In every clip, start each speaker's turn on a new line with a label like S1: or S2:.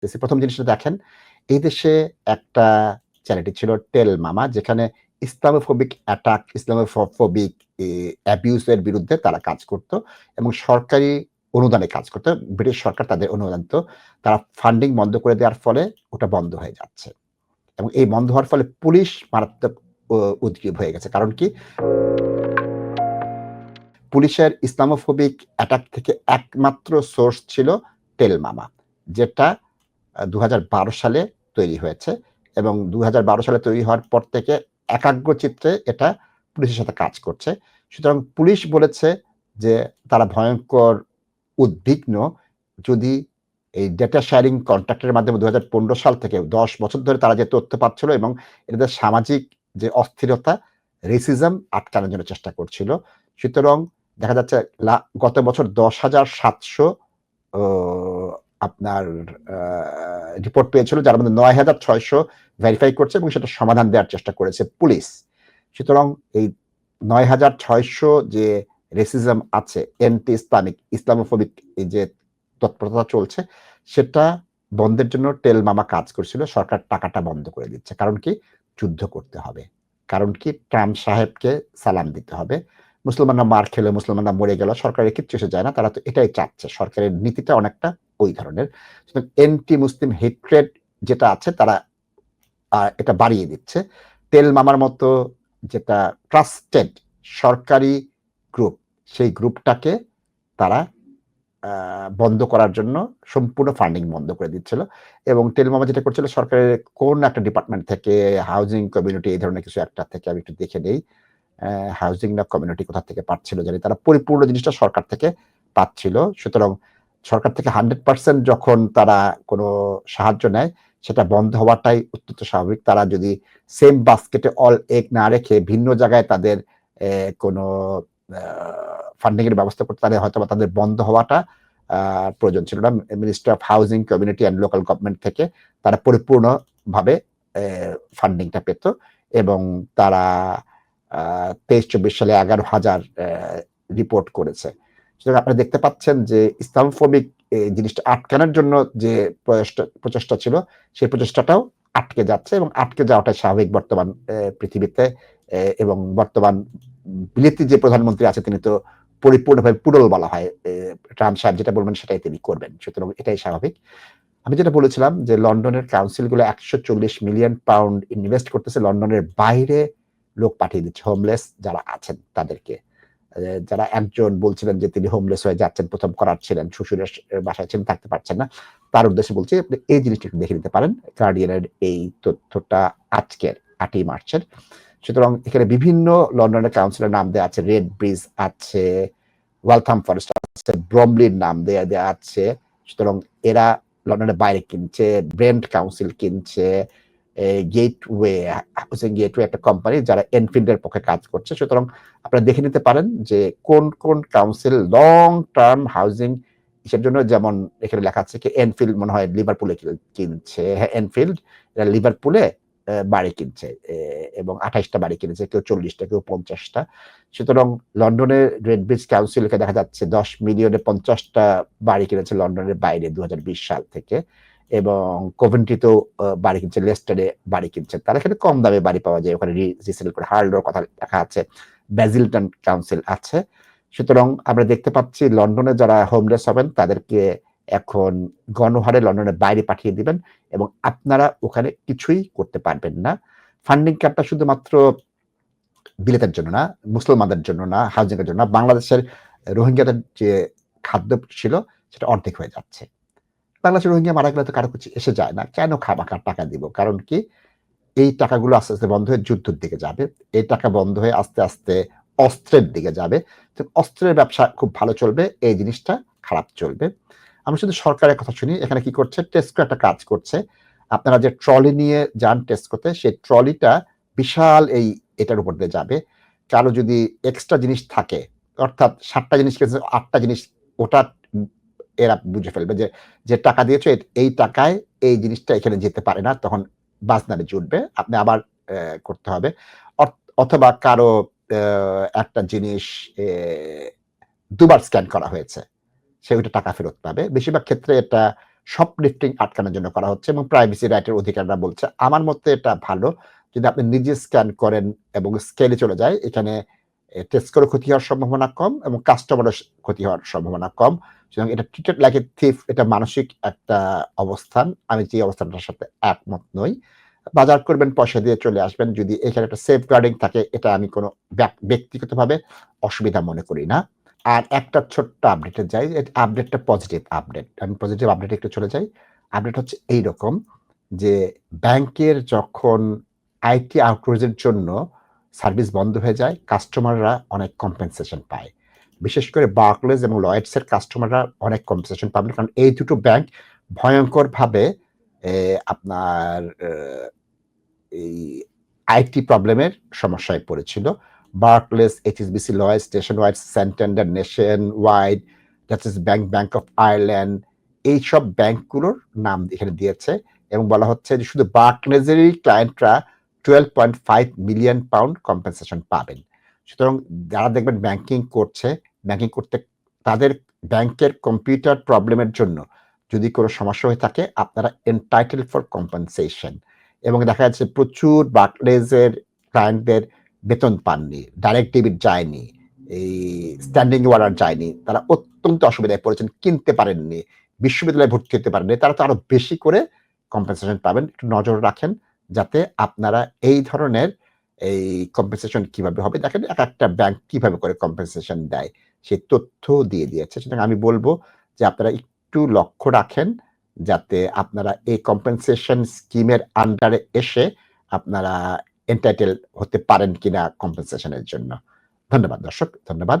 S1: দেখতেছি। প্রথম জিনিসটা দেখেন, এই দেশে একটা চ্যারিটি ছিল টেল মামা, যেখানে ইসলামোফোবিক অ্যাটাক, ইসলামোফোবিক অ্যাবিউজের বিরুদ্ধে তারা কাজ করত এবং সরকারি অনুদানে কাজ করতো। ব্রিটিশ সরকার তাদের অনুদান তো তারা ফান্ডিং বন্ধ করে দেওয়ার ফলে ওটা বন্ধ হয়ে যাচ্ছে। এবং এই বন্ধ হওয়ার ফলে পুলিশ মারাত্মক উদ্গ্রীব হয়ে গেছে। কারণ কি? পুলিশের ইসলামোফোবিক অ্যাটাক থেকে একমাত্র সোর্স ছিল টেল মামা, যেটা দু হাজার বারো সালে তৈরি হয়েছে এবং দু হাজার বারো সালে তৈরি হওয়ার পর থেকে একাগ্র চিত্রে এটা পুলিশের সাথে কাজ করছে। সুতরাং পুলিশ বলেছে যে তারা ভয়ঙ্কর উদ্বিগ্ন। যদি এই ডেটা শেয়ারিং কন্ট্রাক্টের মাধ্যমে দু হাজার পনেরো সাল থেকে দশ বছর ধরে তারা যে তথ্য পাচ্ছিল এবং এদের সামাজিক যে অস্থিরতা রেসিজম আটকানোর জন্য চেষ্টা করছিল। সুতরাং দেখা যাচ্ছে গত বছর দশ হাজার সাতশো আপনার রিপোর্ট পেয়েছিল যার মধ্যে নয় হাজার ছয়শো ভেরিফাই করছে এবং সেটা সমাধান দেওয়ার চেষ্টা করেছে পুলিশ। সুতরাং এই নয় হাজার ছয়শো যে রেসিজম আছে এন্টি ইসলামিক ইসলামোফোবিক যে তৎপরতা চলছে, সেটা বন্ধের জন্য টেল মামা কাজ করছিল, সরকার টাকাটা বন্ধ করে দিচ্ছে। কারণ কি? যুদ্ধ করতে হবে। কারণ কি? ট্রাম্প সাহেবকে সালাম দিতে হবে। মুসলমানরা মার খেলে, মুসলমানরা মরে গেল সরকারের কিচ্ছু এসে যায় না, তারা তো এটাই চাচ্ছে। সরকারের নীতিটা অনেকটা ওই ধরনের। এন্টি মুসলিম হেট্রেড যেটা আছে, তারা এটা বাড়িয়ে দিচ্ছে। তেল মামার মতো যেটা ট্রাস্টেড সরকারি গ্রুপ সেই গ্রুপটাকে তারা বন্ধ করার জন্য সম্পূর্ণ ফান্ডিং বন্ধ করে দিচ্ছিল। এবং তেলমামা যেটা করছিল, সরকারের কোন একটা ডিপার্টমেন্ট থেকে হাউজিং কমিউনিটি এই ধরনের কিছু একটা থেকে আমি একটু দেখে নেই। হাউজিং না কমিউনিটি কোথা থেকে পাচ্ছিল জানি তারা পরিপূর্ণ জিনিসটা সরকার থেকে পাচ্ছিল। সুতরাং সরকার থেকে হান্ড্রেড পার্সেন্ট যখন তারা কোনো সাহায্য নেয়, সেটা বন্ধ হওয়াটাই অত্যন্ত স্বাভাবিক। তারা যদি সেম বাস্কেটে অল এগ না রেখে ভিন্ন জায়গায় তাদের কোনো ফান্ডিং এর ব্যবস্থা করতে, তাহলে হয়তো তাদের বন্ধ হওয়াটা প্রয়োজন ছিল না। Ministry of housing community and local government থেকে তারা পরিপূর্ণভাবে ফান্ডিংটা পেত এবং তারা তেইশ, চব্বিশ সালে এগারো হাজার রিপোর্ট করেছে। সুতরাং আপনারা দেখতে পাচ্ছেন যে ইসলামফোবিক জিনিসটা আটকানোর জন্য যে প্রচেষ্টা প্রচেষ্টা ছিল, সেই প্রচেষ্টাটাও আটকে যাচ্ছে এবং আটকে যাওয়াটা স্বাভাবিক বর্তমান পৃথিবীতে এবং বর্তমান বিলেতি যে প্রধানমন্ত্রী আছে তিনি তো পরিপূর্ণভাবে পুরল বলা হয় ট্রাম্প সাহেব যেটা বলবেন সেটাই তিনি করবেন। সুতরাং এটাই স্বাভাবিক। আমি যেটা বলেছিলাম যে লন্ডনের কাউন্সিলগুলো একশো চল্লিশ মিলিয়ন পাউন্ড ইনভেস্ট করতেছে, লন্ডনের বাইরে লোক পাঠিয়ে দিচ্ছে, হোমলেস যারা আছেন তাদেরকে। যারা একজন বলছিলেন যে তিনি হোমলেস হয়ে যাচ্ছেন, প্রথম করার ছিলেন, শ্বশুরের বাসায় ছিলেন, থাকতে পারছেন না, তার উদ্দেশ্যে বলছি আপনি এই জিনিসটা দেখে নিতে পারেন। গার্ডিয়ানের এই তথ্যটা আজকের আটই মার্চের। সুতরাং এখানে বিভিন্ন লন্ডনের কাউন্সিলের নাম দেওয়া আছে রেড ব্রিজ আছে ওয়েলথাম ফরেস্ট আছে ব্রমলির নাম দেওয়া দেওয়া আছে। সুতরাং এরা লন্ডনের বাইরে কিনছে ব্রেন্ড কাউন্সিল কিনছে গেটওয়ে হাউসিং গেটওয়ে একটা কোম্পানি যারা এনফিল্ডের পক্ষে কাজ করছে। সুতরাং আপনারা দেখে নিতে পারেন যে কোন কোন কাউন্সিল লং টার্ম হাউজিং এর জন্য যেমন এখানে লেখা আছে কি এনফিল্ড মনে হয় লিভারপুলে কিনছে। হ্যাঁ এনফিল্ড লিভারপুলে বাড়ি কিনছে। এবং আঠাইশটা বাড়ি কিনেছে, কেউ চল্লিশটা, কেউ পঞ্চাশটা। সুতরাং লন্ডনের রেড ব্রিজ কাউন্সিলকে দেখা যাচ্ছে দশ মিলিয়নে পঞ্চাশটা বাড়ি কিনেছে লন্ডনের বাইরে দু হাজার বিশ সাল থেকে। এবং কোভেন্ট্রিতেও বাড়ি কিনছে, লেস্টারে বাড়ি কিনছে। তারা এখানে কম দামে বাড়ি পাওয়া যায়। ওখানে রিসেল করে হার্লোর কথা লেখা আছে। ব্যাজিলটন কাউন্সিল আছে। সুতরাং আমরা দেখতে পাচ্ছি লন্ডনে যারা হোমলেস হবেন, তাদেরকে এখন গণহারে লন্ডনের বাইরে পাঠিয়ে দিবেন এবং আপনারা ওখানে কিছুই করতে পারবেন না। ফান্ডিং ক্যাপটা শুধুমাত্র বিলেতের জন্য না, মুসলমানদের জন্য না হাউজিং এর জন্য বাংলাদেশের রোহিঙ্গাদের যে খাদ্য ছিল, সেটা অর্ধেক হয়ে যাচ্ছে। বাংলাদেশের রোহিঙ্গা মারা গেলে তো কারও কিছু এসে যায় না। কেন খামাখার টাকা দিব? কারণ কি? এই টাকাগুলো আস্তে আস্তে বন্ধ হয়ে যুদ্ধের দিকে যাবে। এই টাকা বন্ধ হয়ে আস্তে আস্তে অস্ত্রের দিকে যাবে। তো অস্ত্রের ব্যবসা খুব ভালো চলবে, এই জিনিসটা খারাপ চলবে। আমি শুধু সরকারের কথা শুনি, এখানে কি করছে? টেস্কো একটা কাজ করছে। আপনারা যে ট্রলি নিয়ে যান টেস্কোতে সেই ট্রলিটা বিশাল এই এটার উপর দিয়ে যাবে। কারও যদি এক্সট্রা জিনিস থাকে, অর্থাৎ সাতটা জিনিস আটটা জিনিস ওটা এরা বুঝে ফেলবে যে যে টাকা দিয়েছ এই টাকায় এই জিনিসটা এখানে যেতে পারে না, তখন বাজনারে জুটবে। আপনি আবার করতে হবে। অথবা কারও একটা জিনিস দুবার স্ক্যান করা হয়েছে, সে ওইটা টাকা ফেরত পাবে। বেশিরভাগ ক্ষেত্রে এটা শপ লিফটিং আটকানোর জন্য করা হচ্ছে এবং প্রাইভেসি রাইটের অধিকাররা বলছে, আমার মতে এটা ভালো। যদি আপনি নিজে স্ক্যান করেন এবং স্কেলে চলে যায়, এখানে টেস্ট করে ক্ষতি হওয়ার সম্ভাবনা কম এবং কাস্টমারের ক্ষতি হওয়ার সম্ভাবনা কম। সুতরাং এটা ট্রিটেড লাইক এ থিফ এটা মানসিক একটা অবস্থান। আমি যে অবস্থানটার সাথে একমত নই। বাজার করবেন, পয়সা দিয়ে চলে আসবেন। যদি এখানে একটা সেফ গার্ডিং থাকে, এটা আমি কোনো ব্যক- ব্যক্তিগতভাবে অসুবিধা মনে করি না। আর একটা ছোট্ট আপডেটে যাই আপডেটটা পজিটিভ আপডেট আমি পজিটিভ আপডেট একটু চলে যাই। আপডেট হচ্ছে এই রকম যে, ব্যাংকের যখন আইটি আউটরিচের জন্য সার্ভিস বন্ধ হয়ে যায় কাস্টমাররা অনেক কম্পেনসেশন পায়। বিশেষ করে বার্কলেজ এবং লয়েডস এর কাস্টমাররা অনেক কম্পেনসেশন পাবেন। কারণ এই দুটো ব্যাংক ভয়ঙ্করভাবে আপনার এই আইটি প্রবলেমের সমস্যায় পড়েছিল। Barclays HSBC Lloyd station wide Santander nationwide justice bank bank of Ireland এইসব ব্যাংকগুলোর নাম এখানে দিয়েছে এবং বলা হচ্ছে যে শুধু বার্কলেজেরই ক্লায়েন্টরা twelve point five million pound compensation পাবেন। সুতরাং যারা দেখবেন ব্যাংকিং করছে ব্যাংকিং করতে, তাদের ব্যাংকের কম্পিউটার প্রবলেমের জন্য যদি কোনো সমস্যা হয়ে থাকে, আপনারা এন্টাইটেল ফর কম্পেনসেশন এবং দেখা যাচ্ছে প্রচুর বার্কলেজের ক্লায়েন্টদের বেতন পাননি ডাইরেক্ট ডেবিট যায়নি, এই স্ট্যান্ডিং ওয়ার্ডার যায়নি, তারা অত্যন্ত অসুবিধায় পড়েছেন, কিনতে পারেননি, বিশ্ববিদ্যালয়ে ভর্তি হতে পারেননি, তারা তো আরও বেশি করে কম্পেনসেশন পাবেন। একটু নজর রাখেন যাতে আপনারা এই ধরনের এই কম্পেনসেশন কীভাবে হবে। দেখেন এক একটা ব্যাংক কীভাবে করে কম্পেনসেশন দেয়। সেই তথ্য দিয়ে দিয়েছে। সুতরাং আমি বলব যে আপনারা একটু লক্ষ্য রাখেন যাতে আপনারা এই কম্পেনসেশন স্কিমের আন্ডারে এসে আপনারা এন্টাইটেল হতে পারেন কিনা কম্পেনসেশনের জন্য। ধন্যবাদ দর্শক, ধন্যবাদ।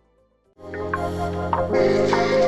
S2: Thank you.